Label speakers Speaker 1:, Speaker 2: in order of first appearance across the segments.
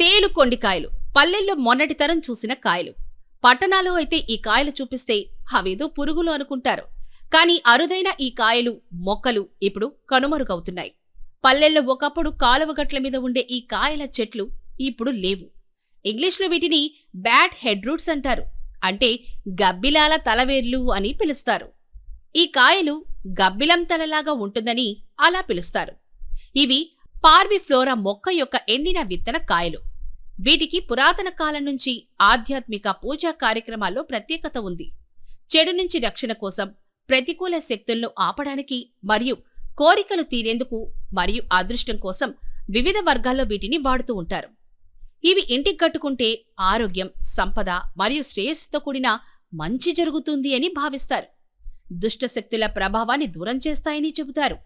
Speaker 1: తేలు కొండికాయలు. పల్లెల్లో మొన్నటి తరం చూసిన కాయలు. పట్టణాల్లో అయితే ఈ కాయలు చూపిస్తే అవేదో పురుగులు అనుకుంటారు. కానీ అరుదైన ఈ కాయలు మొక్కలు ఇప్పుడు కనుమరుగవుతున్నాయి. పల్లెల్లో ఒకప్పుడు కాలువగట్ల మీద ఉండే ఈ కాయల చెట్లు ఇప్పుడు లేవు. ఇంగ్లీష్లో వీటిని బ్యాడ్ హెడ్ రూట్స్ అంటారు. అంటే గబ్బిలాల తలవేర్లు అని పిలుస్తారు. ఈ కాయలు గబ్బిలం తలలాగా ఉంటుందని అలా పిలుస్తారు. ఇవి పార్విఫ్లోరా మొక్క యొక్క ఎండిన విత్తన కాయలు. వీటికి పురాతన కాలం నుంచి ఆధ్యాత్మిక పూజా కార్యక్రమాల్లో ప్రత్యేకత ఉంది. చెడు నుంచి రక్షణ కోసం ప్రతికూల శక్తులను ఆపడానికి మరియు కోరికలు తీరేందుకు మరియు అదృష్టం కోసం వివిధ వర్గాల్లో వీటిని వాడుతూ ఉంటారు. ఇవి ఇంటికి కట్టుకుంటే ఆరోగ్యం సంపద మరియు శ్రేయస్సుతో కూడిన మంచి జరుగుతుంది అని భావిస్తారు. దుష్టశక్తుల ప్రభావాన్ని దూరం చేస్తాయని చెబుతారు.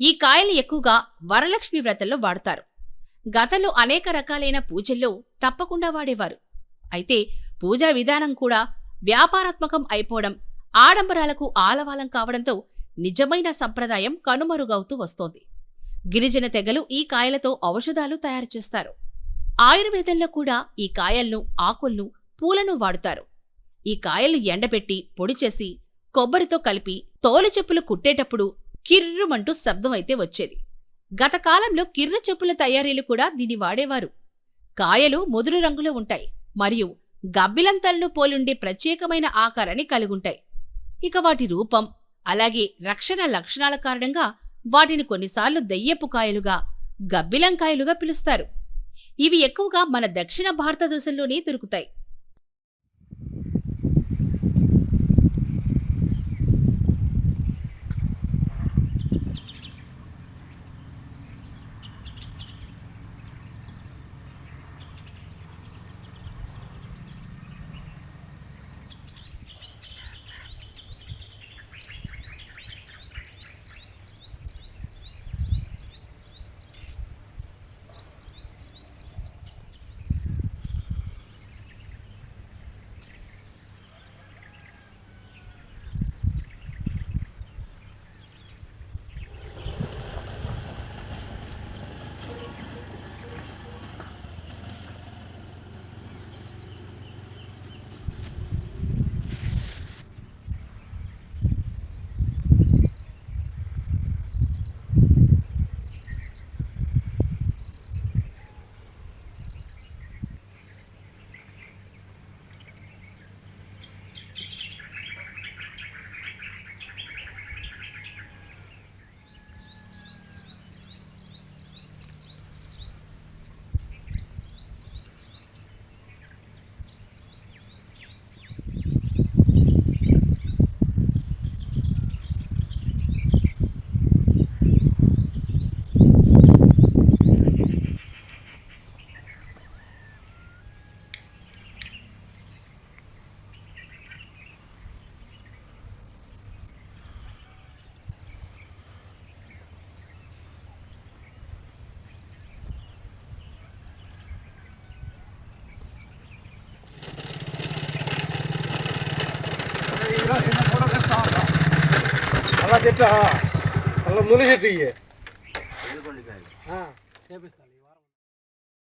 Speaker 1: ఈ కాయలు ఎక్కువగా వరలక్ష్మి వ్రతంలో వాడతారు. గతంలో అనేక రకాలైన పూజల్లో తప్పకుండా వాడేవారు. అయితే పూజా విధానం కూడా వ్యాపారాత్మకం అయిపోవడం ఆడంబరాలకు ఆలవాలం కావడంతో నిజమైన సంప్రదాయం కనుమరుగవుతూ వస్తోంది. గిరిజన తెగలు ఈ కాయలతో ఔషధాలు తయారు చేస్తారు. ఆయుర్వేదంలో కూడా ఈ కాయలను ఆకులను పూలను వాడుతారు. ఈ కాయలు ఎండబెట్టి పొడి చేసి కొబ్బరితో కలిపి తోలు చెప్పులు కుట్టేటప్పుడు కిర్రుమంటూ శబ్దం అయితే వచ్చేది. గత కాలంలో కిర్ర చెప్పుల తయారీలు కూడా దీన్ని వాడేవారు. కాయలు ముదురు రంగులో ఉంటాయి మరియు గబ్బిలంతలను పోలుండే ప్రత్యేకమైన ఆకారాన్ని కలిగుంటాయి. ఇక వాటి రూపం అలాగే రక్షణ లక్షణాల కారణంగా వాటిని కొన్నిసార్లు దెయ్యపు కాయలుగా గబ్బిలంకాయలుగా పిలుస్తారు. ఇవి ఎక్కువగా మన దక్షిణ భారతదేశంలోనే దొరుకుతాయి.
Speaker 2: అలా చెట్టు అలా ముని చెట్టు ఇయ్యి
Speaker 3: ఎల్లుకొండికాయలు
Speaker 2: ఆ, చేపిస్తా